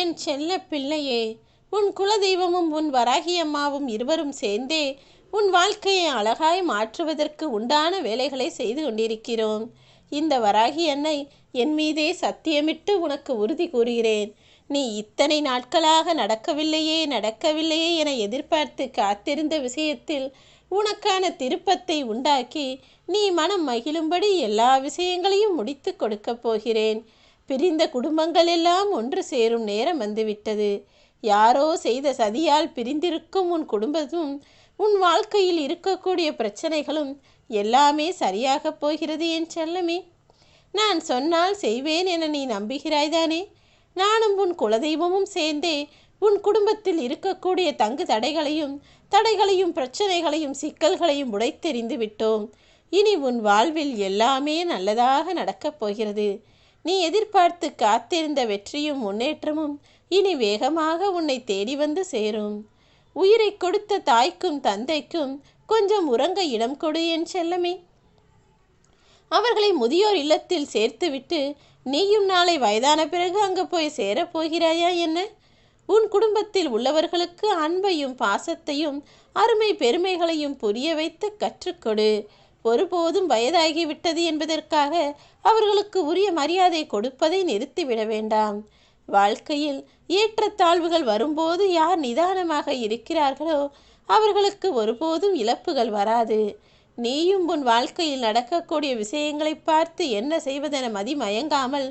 என் செல்ல பிள்ளையே உன் குலதெய்வமும் உன் வராகி அம்மாவும் இருவரும் சேர்ந்தே உன் வாழ்க்கையை அழகாய் மாற்றுவதற்கு உண்டான வேலைகளை செய்து கொண்டிருக்கிறோம். இந்த வராகி அன்னை என் மீதே சத்தியமிட்டு உனக்கு உறுதி கூறுகிறேன். நீ இத்தனை நாட்களாக நடக்கவில்லையே நடக்கவில்லையே என எதிர்பார்த்து காத்திருந்த விஷயத்தில் உனக்கான திருப்பத்தை உண்டாக்கி நீ மனம் மகிழும்படி எல்லா விஷயங்களையும் முடித்து கொடுக்கப் போகிறேன். பிரிந்த குடும்பங்கள் எல்லாம் ஒன்று சேரும் நேரம் வந்துவிட்டது. யாரோ செய்த சதியால் பிரிந்திருக்கும் உன் குடும்பமும் உன் வாழ்க்கையில் இருக்கக்கூடிய பிரச்சனைகளும் எல்லாமே சரியாகப் போகிறது என் செல்லமே. நான் சொன்னால் செய்வேன் என நீ நம்புகிறாய்தானே? நானும் உன் குலதெய்வமும் சேர்ந்தே உன் குடும்பத்தில் இருக்கக்கூடிய தங்கு தடைகளையும் தடைகளையும் பிரச்சனைகளையும் சிக்கல்களையும் உடைத்தெறிந்து விட்டோம். இனி உன் வாழ்வில் எல்லாமே நல்லதாக நடக்கப் போகிறது. நீ எதிர்பார்த்து காத்திருந்த வெற்றியும் முன்னேற்றமும் இனி வேகமாக உன்னை தேடி வந்து சேரும். உயிரை கொடுத்த தாய்க்கும் தந்தைக்கும் கொஞ்சம் உறங்க இடம் கொடு என் செல்லமே. அவர்களை முதியோர் இல்லத்தில் சேர்த்துவிட்டு நீயும் நாளை வயதான பிறகு அங்கு போய் சேரப் போகிறாயா என்ன? உன் குடும்பத்தில் உள்ளவர்களுக்கு அன்பையும் பாசத்தையும் அருமை பெருமைகளையும் புரிய வைத்து கற்றுக்கொடு ஒருபோதும் வயதாகிவிட்டது என்பதற்காக அவர்களுக்கு உரிய மரியாதை கொடுப்பதை நிறுத்திவிட வேண்டாம். வாழ்க்கையில் ஏற்றத்தாழ்வுகள் வரும்போது யார் நிதானமாக இருக்கிறார்களோ அவர்களுக்கு ஒருபோதும் இழப்புகள் வராது. நீயும் உன் வாழ்க்கையில் நடக்கக்கூடிய விஷயங்களை பார்த்து என்ன செய்வதென மதிமயங்காமல்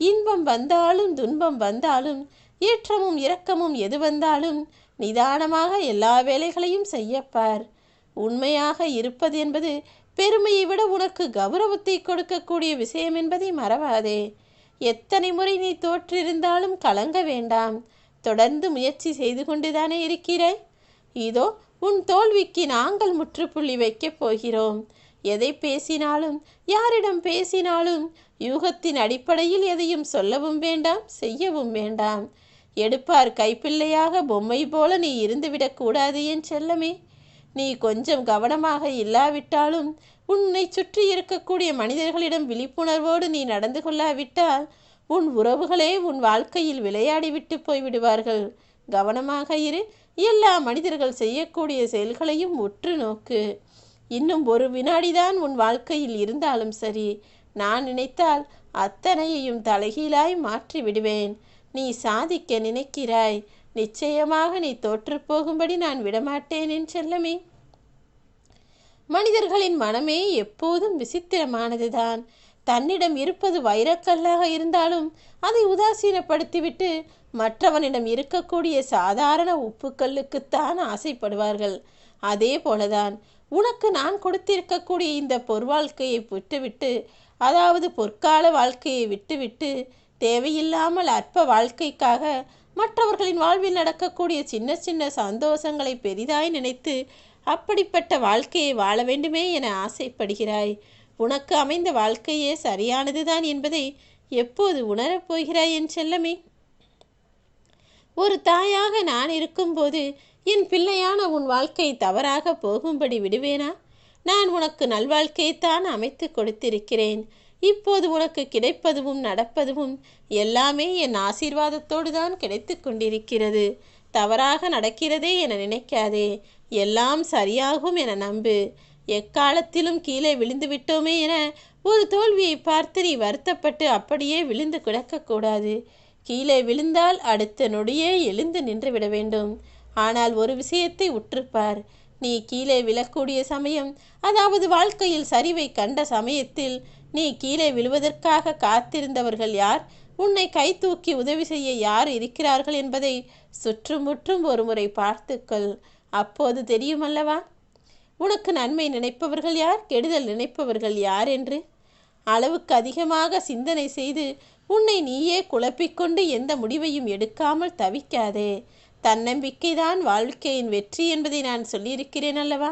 இன்பம் வந்தாலும் துன்பம் வந்தாலும் ஏற்றமும் இரக்கமும் எது வந்தாலும் நிதானமாக எல்லா வேலைகளையும் செய்யப்பார். உண்மையாக இருப்பது என்பது பெருமையை விட உனக்கு கௌரவத்தை கொடுக்கக்கூடிய விஷயம் என்பதை மறவாதே. எத்தனை முறை நீ தோற்றிருந்தாலும் கலங்க வேண்டாம். தொடர்ந்து முயற்சி செய்து கொண்டுதானே இருக்கிறாய்? இதோ உன் தோல்விக்கு நாங்கள் முற்றுப்புள்ளி வைக்கப் போகிறோம். எதை பேசினாலும் யாரிடம் பேசினாலும் யூகத்தின் அடிப்படையில் எதையும் சொல்லவும் வேண்டாம் செய்யவும் வேண்டாம். எடுப்பார் கைப்பிள்ளையாக பொம்மை போல நீ இருந்துவிடக்கூடாது என் செல்லமே. நீ கொஞ்சம் கவனமாக இல்லாவிட்டாலும் உன்னை சுற்றி இருக்கக்கூடிய மனிதர்களிடம் விழிப்புணர்வோடு நீ நடந்து கொள்ளாவிட்டால் உன் உறவுகளே உன் வாழ்க்கையில் விளையாடிவிட்டு போய்விடுவார்கள். கவனமாக இரு. எல்லா மனிதர்கள் செய்யக்கூடிய செயல்களையும் உற்று நோக்கு. இன்னும் ஒரு வினாடிதான் உன் வாழ்க்கையில் இருந்தாலும் சரி. நான் நினைத்தால் அத்தனையையும் தலைகீழாய் மாற்றி விடுவேன் நீ சாதிக்க நினைக்கிறாய். நிச்சயமாக நீ தோற்றுப் போகும்படி நான் விடமாட்டேன் என் செல்லமே. மனிதர்களின் மனமே எப்போதும் விசித்திரமானதுதான். தன்னிடம் இருப்பது வைரக்கல்லாக இருந்தாலும் அதை உதாசீனப்படுத்திவிட்டு மற்றவனிடம் இருக்கக்கூடிய சாதாரண உப்புக்கல்லுக்குத்தான் ஆசைப்படுவார்கள். அதே போலதான் உனக்கு நான் கொடுத்திருக்கக்கூடிய இந்த பொற்வாழ்க்கையை விட்டுவிட்டு அதாவது பொற்கால வாழ்க்கையை விட்டுவிட்டு தேவையில்லாமல் அற்ப வாழ்க்கைக்காக மற்றவர்களின் வாழ்வில் நடக்கக்கூடிய சின்ன சின்ன சந்தோஷங்களை பெரிதாய் நினைத்து அப்படிப்பட்ட வாழ்க்கையை வாழ வேண்டுமே என ஆசைப்படுகிறாய். உனக்கு அமைந்த வாழ்க்கையே சரியானதுதான் என்பதை எப்போது உணரப் போகிறாய் என் செல்லமே? ஒரு தாயாக நான் இருக்கும்போது என் பிள்ளையான உன் வாழ்க்கை தவறாக போகும்படி விடுவேனா? நான் உனக்கு நல்வாழ்க்கையைத்தான் அமைத்து கொடுத்திருக்கிறேன். இப்போது உனக்கு கிடைப்பதும் நடப்பதும் எல்லாமே என் ஆசீர்வாதத்தோடு தான் கிடைத்து கொண்டிருக்கிறது. தவறாக நடக்கிறதே என நினைக்காதே. எல்லாம் சரியாகும் என நம்பு. எக்காலத்திலும் கீழே விழுந்து விட்டோமே என ஒரு தோல்வியை பார்த்து நீ வருத்தப்பட்டு அப்படியே விழுந்து கிடக்கக்கூடாது கீழே விழுந்தால் அடுத்த நொடியே எழுந்து நின்று விட வேண்டும். ஆனால் ஒரு விஷயத்தை உற்றுப்பார். நீ கீழே விழக்கூடிய சமயம் அதாவது வாழ்க்கையில் சரிவை கண்ட சமயத்தில் நீ கீழே விழுவதற்காக காத்திருந்தவர்கள் யார்? உன்னை கை தூக்கி உதவி செய்ய யார் இருக்கிறார்கள் என்பதை சுற்றுமுற்றும் ஒருமுறை பார்த்துக்கொள். அப்போது தெரியுமல்லவா? உனக்கு நன்மை நினைப்பவர்கள் யார்? கெடுதல் நினைப்பவர்கள் யார் என்று? அளவுக்கு அதிகமாக சிந்தனை செய்து உன்னை நீயே குழப்பிக்கொண்டு எந்த முடிவையும் எடுக்காமல் தவிக்காதே. தன்னம்பிக்கைதான் வாழ்க்கையின் வெற்றி என்பதை நான் சொல்லியிருக்கிறேன் அல்லவா?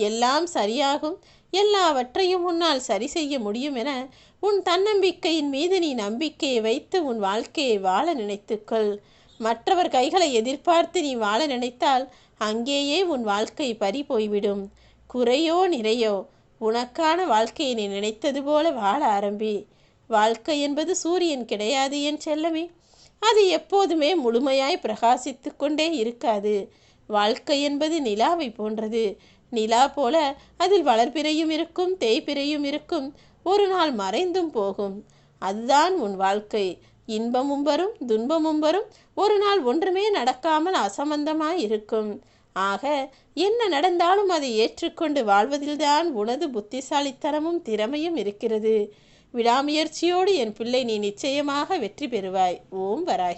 எல்லாம் சரியாகும். எல்லாவற்றையும் உன்னால் சரி செய்ய முடியும் என உன் தன்னம்பிக்கையின் மீது நீ நம்பிக்கையை வைத்து உன் வாழ்க்கையை வாழ நினைத்துக்கொள். மற்றவர் கைகளை எதிர்பார்த்து நீ வாழ நினைத்தால் அங்கேயே உன் வாழ்க்கை பறி போய்விடும். குறையோ நிறையோ உனக்கான வாழ்க்கையை நீ நினைத்தது போல வாழ ஆரம்பி. வாழ்க்கை என்பது சூரியன் கிடையாது என் செல்லமே? அது எப்போதுமே முழுமையாய் பிரகாசித்து கொண்டே இருக்காது. வாழ்க்கை என்பது நிலாவை போன்றது. நிலா போல அதில் வளர்பிறையும் இருக்கும் தேய்பிறையும் இருக்கும். ஒரு நாள் மறைந்தும் போகும். அதுதான் உன் வாழ்க்கை. இன்பமும் வரும் துன்பமும் வரும். ஒரு நாள் ஒன்றுமே நடக்காமல் அசம்பந்தமாய் இருக்கும். ஆக என்ன நடந்தாலும் அதை ஏற்றுக்கொண்டு வாழ்வதில்தான் உனது புத்திசாலித்தனமும் திறமையும் இருக்கிறது. விடாமுயற்சியோடு என் பிள்ளை நீ நிச்சயமாக வெற்றி பெறுவாய். ஓம் வராகி